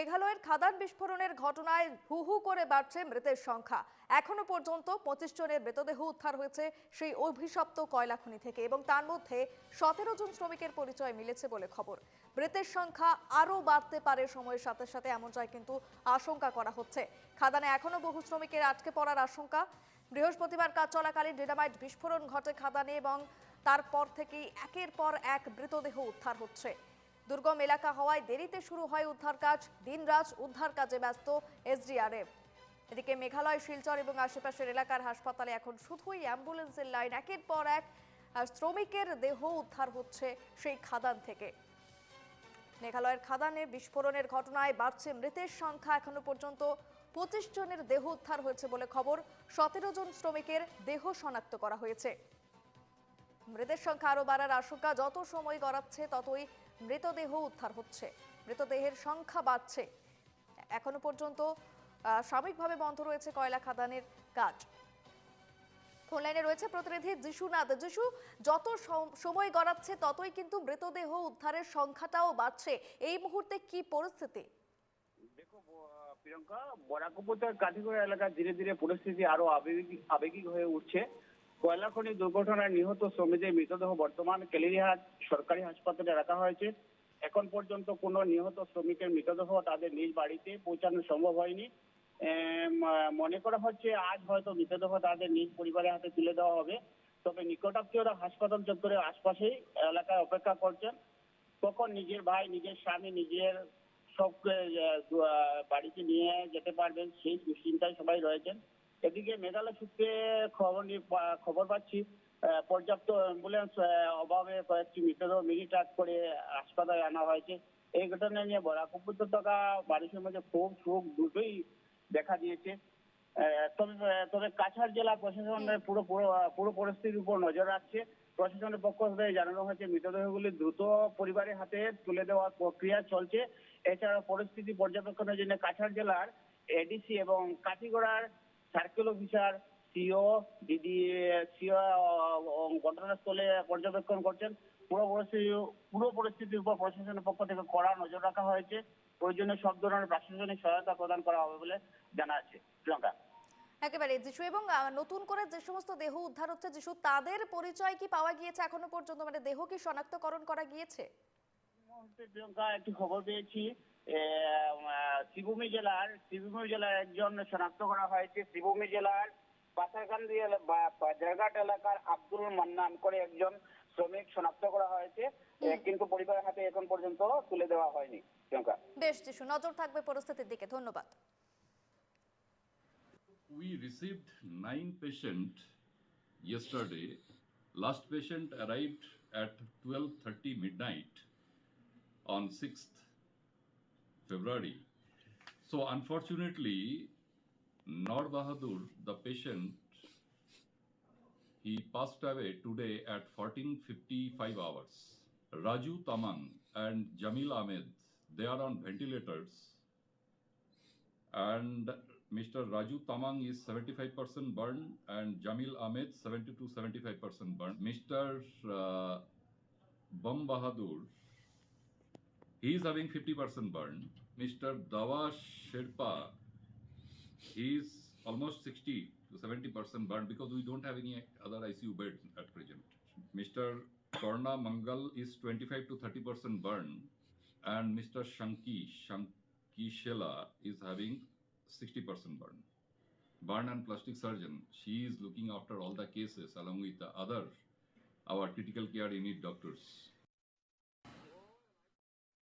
মেঘালয়ের খাদান বিস্ফোরণের ঘটনায় হু হু করে বাড়ছে মৃতের সংখ্যা। এখনও পর্যন্ত পঁচিশ জনের মৃতদেহ উদ্ধার হয়েছে সেই অভিশপ্ত কয়লা খনি থেকে এবং তার মধ্যে সতেরো জন শ্রমিকের পরিচয় মিলেছে বলে খবর। মৃতের সংখ্যা আরও বাড়তে পারে সময়ের সাথে সাথে এমনটাই কিন্তু আশঙ্কা করা হচ্ছে। খাদানে এখনও বহু শ্রমিকের আটকে পড়ার আশঙ্কা। বৃহস্পতিবার কাজ চলাকালীন ডিনামাইট বিস্ফোরণ ঘটে খাদানে এবং তারপর থেকেই একের পর এক মৃতদেহ উদ্ধার হচ্ছে। দুর্গম এলাকা হওয়ায় দেরিতে শুরু হয় উদ্ধার কাজ। দিনরাত উদ্ধার কাজে ব্যস্ত এসডিআরএফ। এদিকে মেঘালয়, শিলচর এবং আশেপাশের এলাকার হাসপাতালে এখন শুধুই অ্যাম্বুলেন্সের লাইন। একের পর এক শ্রমিকের দেহ উদ্ধার হচ্ছে সেই খাদান থেকে। মেঘালয়ের খাদানে বিস্ফোরণের ঘটনায় বাড়ছে মৃতের সংখ্যা। এখনও পর্যন্ত পঁচিশ জনের দেহ উদ্ধার হয়েছে বলে খবর। সতেরো জন শ্রমিকের দেহ শনাক্ত করা হয়েছে। মৃতের সংখ্যা আরও বাড়ার আশঙ্কা যত সময় গড়াচ্ছে, ততই মৃতদেহ উদ্ধার হচ্ছে। মৃতদেহের সংখ্যা বাড়ছে। এখনও পর্যন্ত সাময়িকভাবে বন্ধ রয়েছে কয়লা খাদানের কাজ। ফোন লাইনে রয়েছে প্রতিনিধি যিশুনাথ। যিশু, যত সময় গড়াচ্ছে, ততই কিন্তু মৃতদেহ উদ্ধারের সংখ্যাটাও বাড়ছে। এই মুহূর্তে কি পরিস্থিতি? প্রিয়ঙ্কা বরাকপুরের কাঠিগড়া এলাকায় ধীরে ধীরে পরিস্থিতি আরও আবেগিক হয়ে উঠছে। কয়লা খনি দুর্ঘটনায় নিহত শ্রমিকদের মৃতদেহ বর্তমান কেলেরিহাট সরকারি হাসপাতালে রাখা হয়েছে। এখন পর্যন্ত কোনো নিহত শ্রমিকের মৃতদেহ তাদের নিজ বাড়িতে পৌঁছানো সম্ভব হয়নি। মনে করা হচ্ছে আজ হয়তো মৃতদেহ তাদের নিজ পরিবারের হাতে তুলে দেওয়া হবে। তবে নিকটাত্মীয়রা হাসপাতাল চত্বরের আশপাশেই এলাকায় অপেক্ষা করছেন। কখন নিজের ভাই, নিজের স্বামী, নিজের সব বাড়িতে নিয়ে যেতে পারবেন সেই দুশ্চিন্তায় সবাই রয়েছেন। এদিকে মেঘালয় সূত্রে খবর খবর পাচ্ছি পর্যাপ্ত অ্যাম্বুলেন্স অভাবে কয়েকটি মৃতদেহ মিনি ট্রাক করে হাসপাতালে আনা হয়েছে। এই ঘটনা নিয়ে বরাক উপত্যকা মানুষের মধ্যে ক্ষোভ, শোক দুটোই দেখা দিয়েছে। তবে তবে কাছাড় জেলা প্রশাসনের পুরো পুরো পুরো পরিস্থিতির উপর নজর রাখছে। প্রশাসনের পক্ষ থেকে জানানো হয়েছে, মৃতদেহগুলি দ্রুত পরিবারের হাতে তুলে দেওয়ার প্রক্রিয়া চলছে। এছাড়া পরিস্থিতি পর্যবেক্ষণের জন্য কাছাড় জেলার এডিসি এবং কাঠিগড়ার circle officer CO DD CO ঘটনাস্থলে পর্যবেক্ষণ করছেন। পুরো পরিস্থিতি, পুরো পরিস্থিতির উপর প্রশাসনের পক্ষ থেকে কড়া নজর রাখা হয়েছে। প্রয়োজনীয় সব ধরনের প্রশাসনিক সহায়তা প্রদান করা হবে বলে জানা আছে। শ্রীলঙ্কা একেবারে, যিশু, এবং নতুন করে যে সমস্ত দেহ উদ্ধার হচ্ছে, যিশু, তাদের পরিচয় কি পাওয়া গিয়েছে এখনও পর্যন্ত? মানে দেহ কি শনাক্তকরণ করা গিয়েছে? মুহূর্তে প্রিয়ঙ্কা একটি খবর পেয়েছি। আহ, জেলার শ্রীভূমি জেলার একজন শনাক্ত করা হয়েছে। শ্রীভূমি জেলার পাথারকান্দি বাজারঘাট এলাকার আব্দুল মান্নান করে একজন শ্রমিক শনাক্ত করা হয়েছে। কিন্তু পরিবারের হাতে এখন পর্যন্ত তুলে দেওয়া হয়নি। প্রিয়ঙ্কা। বেশ যিশু নজর থাকবে পরিস্থিতির দিকে। ধন্যবাদ। We received nine patient yesterday. Last patient arrived at 12:30 midnight. On 6th February. So unfortunately, Nor Bahadur, the patient, he passed away today at 14:55 hours. Raju Tamang and Jamil Ahmed, they are on ventilators and Mr. Raju Tamang is 75% burn and Jamil Ahmed 70 to 75% burn. Mr. Uh, Bam Bahadur, he is having 50% burn. Mr. Dawa Sherpa, he is almost 60 to 70% burn because we don't have any other ICU beds at present. Mr. Korna Mangal is 25 to 30% burn and Mr. Shanki, Shanki Shela is having 60% burn. Burn and plastic surgeon, she is looking after all the cases along with the other, our critical care unit doctors.